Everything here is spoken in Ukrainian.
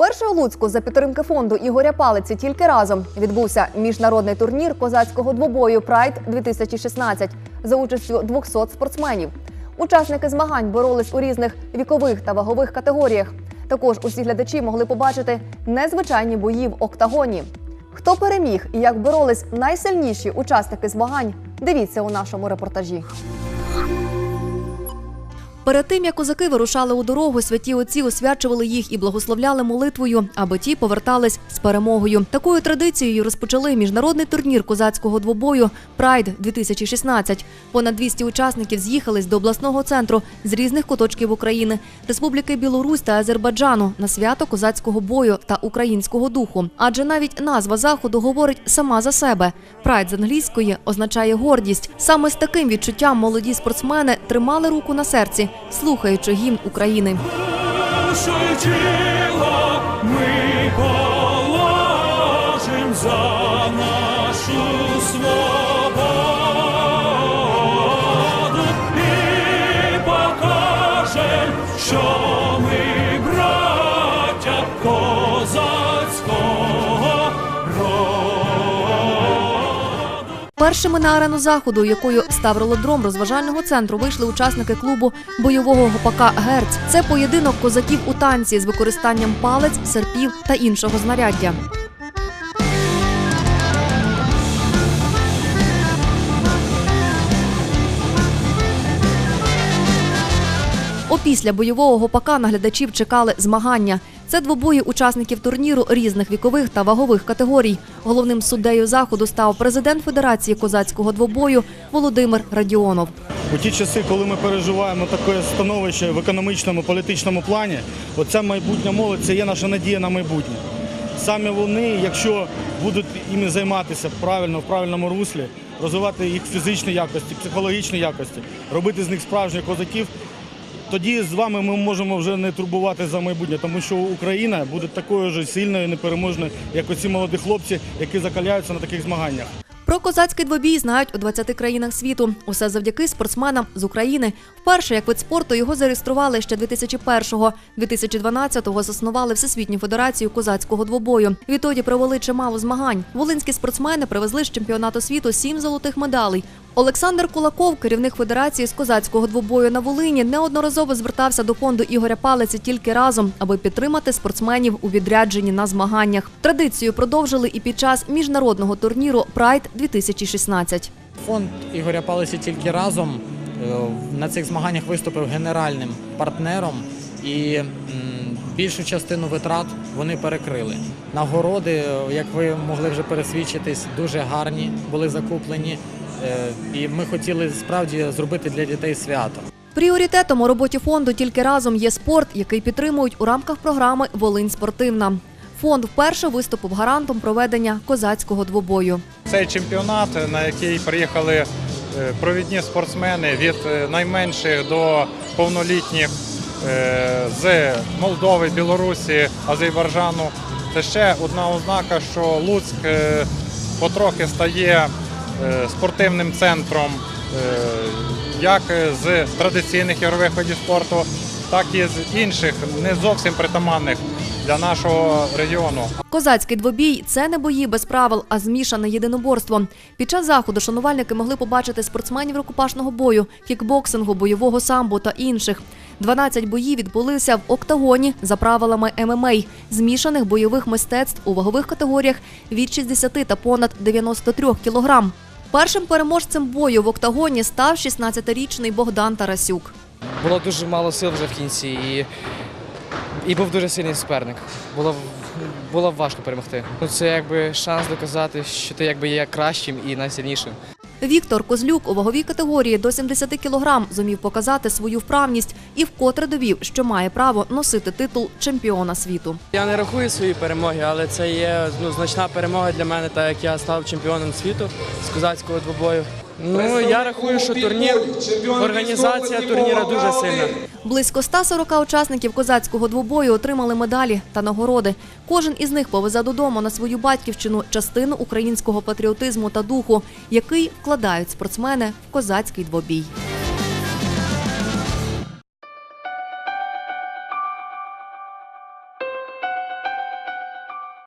Вперше у Луцьку за підтримки фонду Ігоря Палиці тільки разом відбувся міжнародний турнір козацького двобою Прайд 2016 за участю 200 спортсменів. Учасники змагань боролись у різних вікових та вагових категоріях. Також усі глядачі могли побачити незвичайні бої в октагоні. Хто переміг і як боролись найсильніші учасники змагань? Дивіться у нашому репортажі. Перед тим як козаки вирушали у дорогу, святі отці освячували їх і благословляли молитвою, аби ті повертались з перемогою. Такою традицією розпочали міжнародний турнір козацького двобою Прайд 2016 Понад 200 учасників з'їхались до обласного центру з різних куточків України, Республіки Білорусь та Азербайджану на свято козацького бою та українського духу. Адже навіть назва заходу говорить сама за себе. Прайд з англійської означає гордість. Саме з таким відчуттям молоді спортсмени тримали руку на серці, слухаючи гімн України. Тіло ми положим за нашу свободу і покажем, що Першими на арену заходу, якою став ролодром розважального центру, вийшли учасники клубу бойового гопака Герць. Це поєдинок козаків у танці з використанням палець, серпів та іншого знаряддя. Опісля бойового гопака на глядачів чекали змагання. Це двобої учасників турніру різних вікових та вагових категорій. Головним суддею заходу став президент Федерації козацького двобою Володимир Радіонов. У ті часи, коли ми переживаємо таке становище в економічному, політичному плані, оця майбутня молодь це є наша надія на майбутнє. Саме вони, якщо будуть іми займатися правильно, в правильному руслі, розвивати їх фізичні якості, психологічні якості, робити з них справжніх козаків, тоді з вами ми можемо вже не турбувати за майбутнє, тому що Україна буде такою ж сильною і непереможною, як оці молоді хлопці, які закаляються на таких змаганнях. Про козацький двобій знають у 20 країнах світу. Усе завдяки спортсменам з України. Вперше як вид спорту його зареєстрували ще 2001-го. 2012-го заснували Всесвітню федерацію козацького двобою. Відтоді провели чимало змагань. Волинські спортсмени привезли з чемпіонату світу сім золотих медалей. Олександр Кулаков, керівник федерації з козацького двобою на Волині, неодноразово звертався до фонду Ігоря Палиці тільки разом, аби підтримати спортсменів у відрядженні на змаганнях. Традицію продовжили і під час міжнародного турніру Прайд 2016 Фонд Ігоря Палиці тільки разом е, на цих змаганнях виступив генеральним партнером і більшу частину витрат вони перекрили. Нагороди, е, як ви могли вже пересвідчитись, дуже гарні були закуплені. Е, І ми хотіли справді зробити для дітей свято. Пріоритетом у роботі фонду тільки разом є спорт, який підтримують у рамках програми Волинь спортивна. Фонд вперше виступив гарантом проведення козацького двобою. Цей чемпіонат, на який приїхали е, провідні спортсмени від е, найменших до повнолітніх з Молдови, Білорусі, Азербайджану. Це ще одна ознака, що Луцьк потрохи стає спортивним центром е, як з традиційних ігрових видів спорту, так і з інших не зовсім притаманних для нашого регіону. Козацький двобій це не бої без правил, а змішане єдиноборство. Під час заходу шанувальники могли побачити спортсменів рукопашного бою, кікбоксингу, бойового самбо та інших. 12 боїв відбулися в октагоні за правилами ММА, змішаних бойових мистецтв у вагових категоріях від 60 та понад 93 кілограм. Першим переможцем бою в октагоні став 16-річний Богдан Тарасюк. Було дуже мало сил вже в кінці і, і був дуже сильний суперник. Було, було важко перемогти. Ну, це якби шанс доказати, що ти якби є кращим і найсильнішим. Віктор Козлюк у ваговій категорії до 70 кілограм зумів показати свою вправність і вкотре довів, що має право носити титул чемпіона світу. Я не рахую свої перемоги, але це є ну, значна перемога для мене, так як я став чемпіоном світу з козацького двобою. Ну я рахую, що турнір, організація турніра дуже сильна. Близько 140 учасників козацького двобою отримали медалі та нагороди. Кожен із них повезе додому на свою батьківщину частину українського патріотизму та духу, який вкладають спортсмени в козацький двобій.